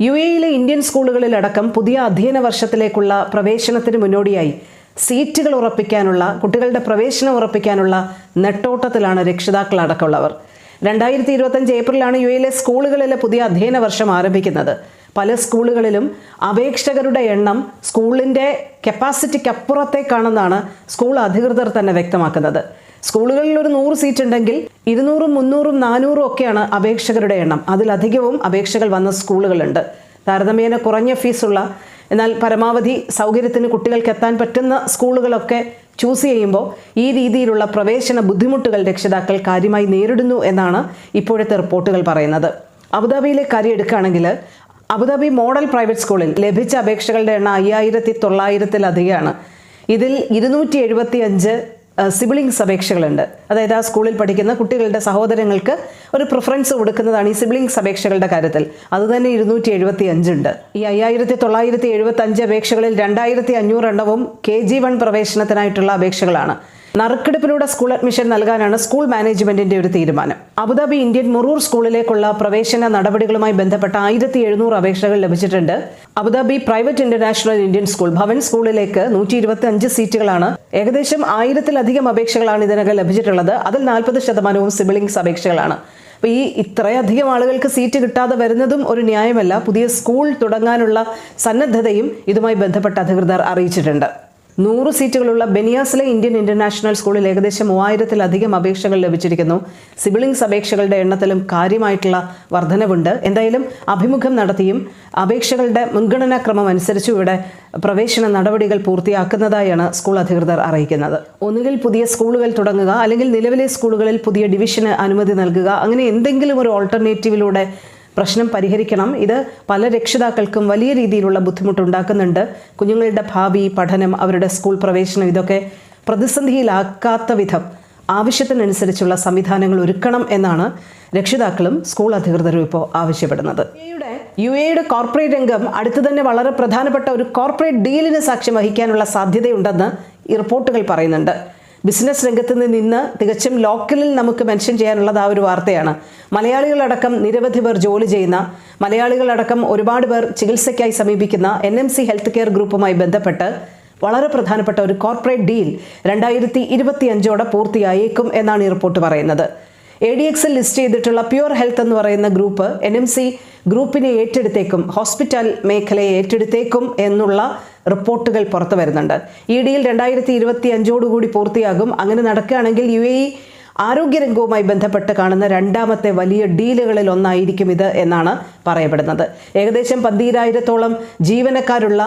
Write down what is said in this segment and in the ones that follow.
U എയിലെ Indian സ്കൂളുകളിലടക്കം പുതിയ അധ്യയന വർഷത്തിലേക്കുള്ള പ്രവേശനത്തിന് മുന്നോടിയായി സീറ്റുകൾ ഉറപ്പിക്കാനുള്ള കുട്ടികളുടെ പ്രവേശനം ഉറപ്പിക്കാനുള്ള നെട്ടോട്ടത്തിലാണ് രക്ഷിതാക്കൾ അടക്കമുള്ളവർ രണ്ടായിരത്തി ഇരുപത്തഞ്ച് ഏപ്രിലാണ് യു എയിലെ സ്കൂളുകളിലെ പുതിയ അധ്യയന വർഷം ആരംഭിക്കുന്നത്. പല സ്കൂളുകളിലും അപേക്ഷകരുടെ എണ്ണം സ്കൂളിന്റെ കപ്പാസിറ്റിക്കപ്പുറത്തേക്കാണെന്നാണ് സ്കൂൾ അധികൃതർ തന്നെ വ്യക്തമാക്കുന്നത്. സ്കൂളുകളിൽ ഒരു നൂറ് സീറ്റ് ഉണ്ടെങ്കിൽ ഇരുന്നൂറും മുന്നൂറും നാനൂറും ഒക്കെയാണ് അപേക്ഷകരുടെ എണ്ണം. അതിലധികവും അപേക്ഷകൾ വന്ന സ്കൂളുകളുണ്ട്. താരതമ്യേന കുറഞ്ഞ ഫീസുള്ള എന്നാൽ പരമാവധി സൗകര്യത്തിന് കുട്ടികൾക്ക് എത്താൻ പറ്റുന്ന സ്കൂളുകളൊക്കെ ചൂസ് ചെയ്യുമ്പോൾ ഈ രീതിയിലുള്ള പ്രവേശന ബുദ്ധിമുട്ടുകൾ രക്ഷിതാക്കൾ കാര്യമായി നേരിടുന്നു എന്നാണ് ഇപ്പോഴത്തെ റിപ്പോർട്ടുകൾ പറയുന്നത്. അബുദാബിയിലെ കാര്യം എടുക്കുകയാണെങ്കിൽ അബുദാബി മോഡൽ പ്രൈവറ്റ് സ്കൂളിൽ ലഭിച്ച അപേക്ഷകളുടെ എണ്ണം അയ്യായിരത്തി തൊള്ളായിരത്തിലധികമാണ്. ഇതിൽ ഇരുന്നൂറ്റി എഴുപത്തി അഞ്ച് സിബിളിങ്സ് അപേക്ഷകളുണ്ട് അതായത് ആ സ്കൂളിൽ പഠിക്കുന്ന കുട്ടികളുടെ സഹോദരങ്ങൾക്ക് ഒരു പ്രിഫറൻസ് കൊടുക്കുന്നതാണ് ഈ സിബിളിങ്സ് അപേക്ഷകളുടെ കാര്യത്തിൽ. അത് തന്നെ ഇരുന്നൂറ്റി എഴുപത്തി അഞ്ചുണ്ട് ഈ അയ്യായിരത്തി തൊള്ളായിരത്തി എഴുപത്തി അഞ്ച് അപേക്ഷകളിൽ രണ്ടായിരത്തി അഞ്ഞൂറ് എണ്ണവും കെ ജി വൺ പ്രവേശനത്തിനായിട്ടുള്ള അപേക്ഷകളാണ്. നറുക്കെടുപ്പിലൂടെ സ്കൂൾ അഡ്മിഷൻ നൽകാനാണ് സ്കൂൾ മാനേജ്മെന്റിന്റെ ഒരു തീരുമാനം. അബുദാബി ഇന്ത്യൻ മുറൂർ സ്കൂളിലേക്കുള്ള പ്രവേശന നടപടികളുമായി ബന്ധപ്പെട്ട ആയിരത്തി എഴുന്നൂറ് അപേക്ഷകൾ ലഭിച്ചിട്ടുണ്ട്. Abu Dhabi private international Indian school Bhavan സ്കൂളിലേക്ക് നൂറ്റി ഇരുപത്തി അഞ്ച് സീറ്റുകളാണ്. ഏകദേശം ആയിരത്തിലധികം അപേക്ഷകളാണ് ഇതിനകം ലഭിച്ചിട്ടുള്ളത്. അതിൽ നാൽപ്പത് ശതമാനവും സിബിളിങ്സ് അപേക്ഷകളാണ്. അപ്പോൾ ഈ ഇത്രയധികം ആളുകൾക്ക് സീറ്റ് കിട്ടാതെ വരുന്നതും ഒരു ന്യായമല്ല. പുതിയ സ്കൂൾ തുടങ്ങാനുള്ള സന്നദ്ധതയും ഇതുമായി ബന്ധപ്പെട്ട അധികൃതർ അറിയിച്ചിട്ടുണ്ട്. നൂറ് സീറ്റുകളുള്ള ബെനിയാസിലെ ഇന്ത്യൻ ഇന്റർനാഷണൽ സ്കൂളിൽ ഏകദേശം മൂവായിരത്തിലധികം അപേക്ഷകൾ ലഭിച്ചിരിക്കുന്നു. സിബിളിംഗ്സ് അപേക്ഷകളുടെ എണ്ണത്തിലും കാര്യമായിട്ടുള്ള വർധനവുണ്ട്. എന്തായാലും അഭിമുഖം നടത്തിയും അപേക്ഷകളുടെ മുൻഗണനാക്രമം അനുസരിച്ചും ഇവിടെ പ്രവേശന നടപടികൾ പൂർത്തിയാക്കുന്നതായാണ് സ്കൂൾ അധികൃതർ അറിയിക്കുന്നത്. ഒന്നുകിൽ പുതിയ സ്കൂളുകൾ തുടങ്ങുക അല്ലെങ്കിൽ നിലവിലെ സ്കൂളുകളിൽ പുതിയ ഡിവിഷന് അനുമതി നൽകുക അങ്ങനെ എന്തെങ്കിലും ഒരു ഓൾട്ടർനേറ്റീവിലൂടെ പ്രശ്നം പരിഹരിക്കണം. ഇത് പല രക്ഷിതാക്കൾക്കും വലിയ രീതിയിലുള്ള ബുദ്ധിമുട്ടുണ്ടാക്കുന്നുണ്ട്. കുഞ്ഞുങ്ങളുടെ ഭാവി പഠനം അവരുടെ സ്കൂൾ പ്രവേശനം ഇതൊക്കെ പ്രതിസന്ധിയിലാക്കാത്ത വിധം ആവശ്യത്തിനനുസരിച്ചുള്ള സംവിധാനങ്ങൾ ഒരുക്കണം എന്നാണ് രക്ഷിതാക്കളും സ്കൂൾ അധികൃതരും ഇപ്പോൾ ആവശ്യപ്പെടുന്നത്. യു എയുടെ കോർപ്പറേറ്റ് രംഗം അടുത്തു തന്നെ വളരെ പ്രധാനപ്പെട്ട ഒരു കോർപ്പറേറ്റ് ഡീലിന് സാക്ഷ്യം വഹിക്കാനുള്ള സാധ്യതയുണ്ടെന്ന് ഈ റിപ്പോർട്ടുകൾ പറയുന്നുണ്ട്. ബിസിനസ് രംഗത്ത് നിന്ന് തികച്ചും ലോക്കലിൽ നമുക്ക് മെൻഷൻ ചെയ്യാനുള്ളത് ആ ഒരു വാർത്തയാണ്. മലയാളികളടക്കം നിരവധി പേർ ജോലി ചെയ്യുന്ന മലയാളികളടക്കം ഒരുപാട് പേർ ചികിത്സയ്ക്കായി സമീപിക്കുന്ന N M C health care ഗ്രൂപ്പുമായി ബന്ധപ്പെട്ട് വളരെ പ്രധാനപ്പെട്ട ഒരു കോർപ്പറേറ്റ് ഡീൽ രണ്ടായിരത്തി ഇരുപത്തി അഞ്ചോടെ പൂർത്തിയായേക്കും എന്നാണ് ഈ റിപ്പോർട്ട് പറയുന്നത്. എ ഡി എക്സിൽ ലിസ്റ്റ് ചെയ്തിട്ടുള്ള പ്യുവർ ഹെൽത്ത് എന്ന് പറയുന്ന ഗ്രൂപ്പ് എൻ എം സി ഗ്രൂപ്പിനെ ഏറ്റെടുത്തേക്കും ഹോസ്പിറ്റൽ മേഖലയെ ഏറ്റെടുത്തേക്കും എന്നുള്ള റിപ്പോർട്ടുകൾ പുറത്തു വരുന്നുണ്ട്. ഇ ഡിയിൽ രണ്ടായിരത്തി ഇരുപത്തി അഞ്ചോടുകൂടി പൂർത്തിയാകും. അങ്ങനെ നടക്കുകയാണെങ്കിൽ യു എ ഇ ആരോഗ്യരംഗവുമായി ബന്ധപ്പെട്ട് കാണുന്ന രണ്ടാമത്തെ വലിയ ഡീലുകളിൽ ഒന്നായിരിക്കും ഇത് എന്നാണ് പറയപ്പെടുന്നത്. ഏകദേശം പന്തീരായിരത്തോളം ജീവനക്കാരുള്ള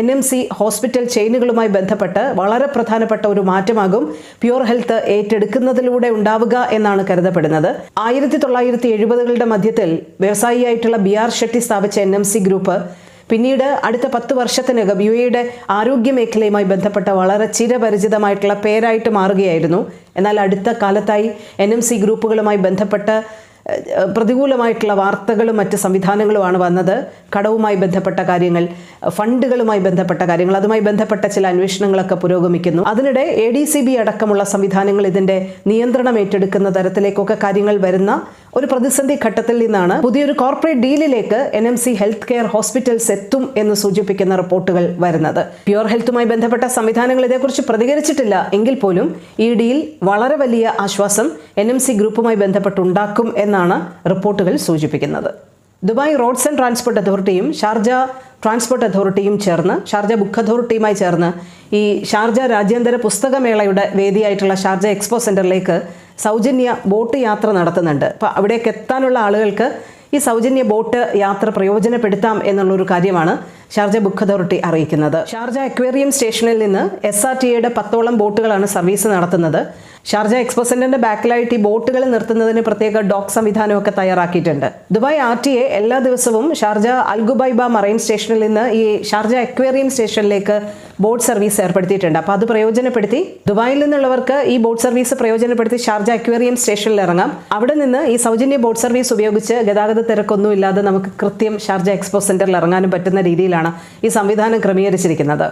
എൻ എം സി ഹോസ്പിറ്റൽ ചെയിനുകളുമായി ബന്ധപ്പെട്ട് വളരെ പ്രധാനപ്പെട്ട ഒരു മാറ്റമാകും. പ്യൂർ ഹെൽത്ത് ഏറ്റെടുക്കുന്നതിലൂടെ ഉണ്ടാവുക എന്നാണ് കരുതപ്പെടുന്നത്. ആയിരത്തി തൊള്ളായിരത്തി എഴുപതുകളുടെ മധ്യത്തിൽ വ്യവസായിയായിട്ടുള്ള ബി ആർ ഷെട്ടി സ്ഥാപിച്ച എൻ എം സി ഗ്രൂപ്പ് പിന്നീട് അടുത്ത പത്ത് വർഷത്തിനകം യു എയുടെ ആരോഗ്യ മേഖലയുമായി ബന്ധപ്പെട്ട വളരെ ചിരപരിചിതമായിട്ടുള്ള പേരായിട്ട് മാറുകയായിരുന്നു. എന്നാൽ അടുത്ത കാലത്തായി എൻ എം സി ഗ്രൂപ്പുകളുമായി ബന്ധപ്പെട്ട പ്രതികൂലമായിട്ടുള്ള വാർത്തകളും മറ്റ് സംവിധാനങ്ങളുമാണ് വന്നത്. കടവുമായി ബന്ധപ്പെട്ട കാര്യങ്ങൾ ഫണ്ടുകളുമായി ബന്ധപ്പെട്ട കാര്യങ്ങൾ അതുമായി ബന്ധപ്പെട്ട ചില അന്വേഷണങ്ങളൊക്കെ പുരോഗമിക്കുന്നു. അതിനിടെ എ ഡി സി ബി അടക്കമുള്ള സംവിധാനങ്ങൾ ഇതിന്റെ നിയന്ത്രണം ഏറ്റെടുക്കുന്ന തരത്തിലേക്കൊക്കെ കാര്യങ്ങൾ വരുന്ന ഒരു പ്രതിസന്ധി ഘട്ടത്തിൽ നിന്നാണ് പുതിയൊരു corporate ഡീലിലേക്ക് N M C health care hospitals എത്തും എന്ന് സൂചിപ്പിക്കുന്ന റിപ്പോർട്ടുകൾ വരുന്നത്. പ്യുവർ ഹെൽത്തുമായി ബന്ധപ്പെട്ട സംവിധാനങ്ങൾ ഇതേക്കുറിച്ച് പ്രതികരിച്ചിട്ടില്ല എങ്കിൽ പോലും ഈ ഡീൽ വളരെ വലിയ ആശ്വാസം എൻ എം സി ഗ്രൂപ്പുമായി ബന്ധപ്പെട്ടുണ്ടാക്കും എന്നാണ് റിപ്പോർട്ടുകൾ സൂചിപ്പിക്കുന്നത്. ദുബായ് റോഡ്സ് ആൻഡ് ട്രാൻസ്പോർട്ട് അതോറിറ്റിയും ഷാർജ ട്രാൻസ്പോർട്ട് അതോറിറ്റിയും ചേർന്ന് ഷാർജ ബുക്ക് അതോറിറ്റിയുമായി ചേർന്ന് ഈ ഷാർജ രാജ്യാന്തര പുസ്തകമേളയുടെ വേദിയായിട്ടുള്ള ഷാർജ എക്സ്പോ സെന്ററിലേക്ക് സൗജന്യ ബോട്ട് യാത്ര നടത്തുന്നുണ്ട്. അപ്പോൾ അവിടേക്ക് എത്താനുള്ള ആളുകൾക്ക് ഈ സൗജന്യ ബോട്ട് യാത്ര പ്രയോജനപ്പെടുത്താം എന്നുള്ളൊരു കാര്യമാണ് ഷാർജ ബുക്ക് അതോറിറ്റി അറിയിക്കുന്നത്. ഷാർജ അക്വേറിയം സ്റ്റേഷനിൽ നിന്ന് എസ് ആർ ടി എയുടെ പത്തോളം ബോട്ടുകളാണ് സർവീസ് നടത്തുന്നത്. ഷാർജ എക്സ്പോ സെന്ററിന്റെ ബാക്കിലായിട്ട് ഈ ബോട്ടുകൾ നിർത്തുന്നതിന് പ്രത്യേക ഡോക്ക് സംവിധാനമൊക്കെ തയ്യാറാക്കിയിട്ടുണ്ട്. ദുബായ് ആർ ടി എ എല്ലാ ദിവസവും ഷാർജ അൽഗുബൈബ മറൈൻ സ്റ്റേഷനിൽ നിന്ന് ഈ ഷാർജ അക്വേറിയം സ്റ്റേഷനിലേക്ക് ബോട്ട് സർവീസ് ഏർപ്പെടുത്തിയിട്ടുണ്ട്. അപ്പോൾ അത് പ്രയോജനപ്പെടുത്തി ദുബായിൽ നിന്നുള്ളവർക്ക് ഈ ബോട്ട് സർവീസ് പ്രയോജനപ്പെടുത്തി ഷാർജ അക്വേറിയം സ്റ്റേഷനിൽ ഇറങ്ങാം. അവിടെ നിന്ന് ഈ സൗജന്യ ബോട്ട് സർവീസ് ഉപയോഗിച്ച് ഗതാഗത തിരക്കൊന്നും ഇല്ലാതെ നമുക്ക് കൃത്യം ഷാർജ എക്സ്പോ സെന്ററിൽ ഇറങ്ങാനും പറ്റുന്ന രീതിയിലാണ് ഈ സംവിധാനം ക്രമീകരിച്ചിരിക്കുന്നത്.